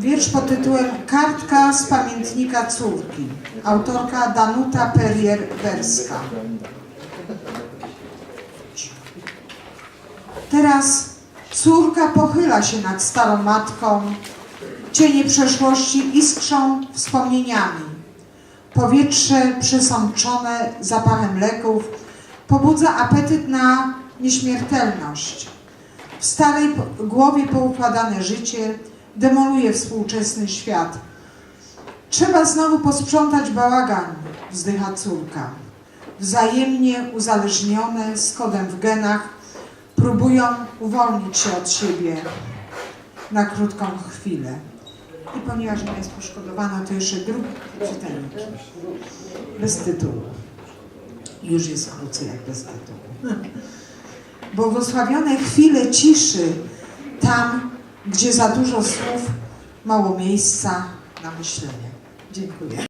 Wiersz pod tytułem Kartka z pamiętnika córki. Autorka Danuta Perrier-Werska. Teraz córka pochyla się nad starą matką. Cienie przeszłości iskrzą wspomnieniami. Powietrze przesączone zapachem leków pobudza apetyt na nieśmiertelność. W starej głowie poukładane życie demoluje współczesny świat. Trzeba znowu posprzątać bałagan, wzdycha córka. Wzajemnie uzależnione z kodem w genach próbują uwolnić się od siebie na krótką chwilę. I ponieważ ona jest poszkodowana, to jeszcze drugi czytelnik. Bez tytułu. Już jest krócej jak bez tytułu. Błogosławione chwile ciszy tam, gdzie za dużo słów, mało miejsca na myślenie. Dziękuję.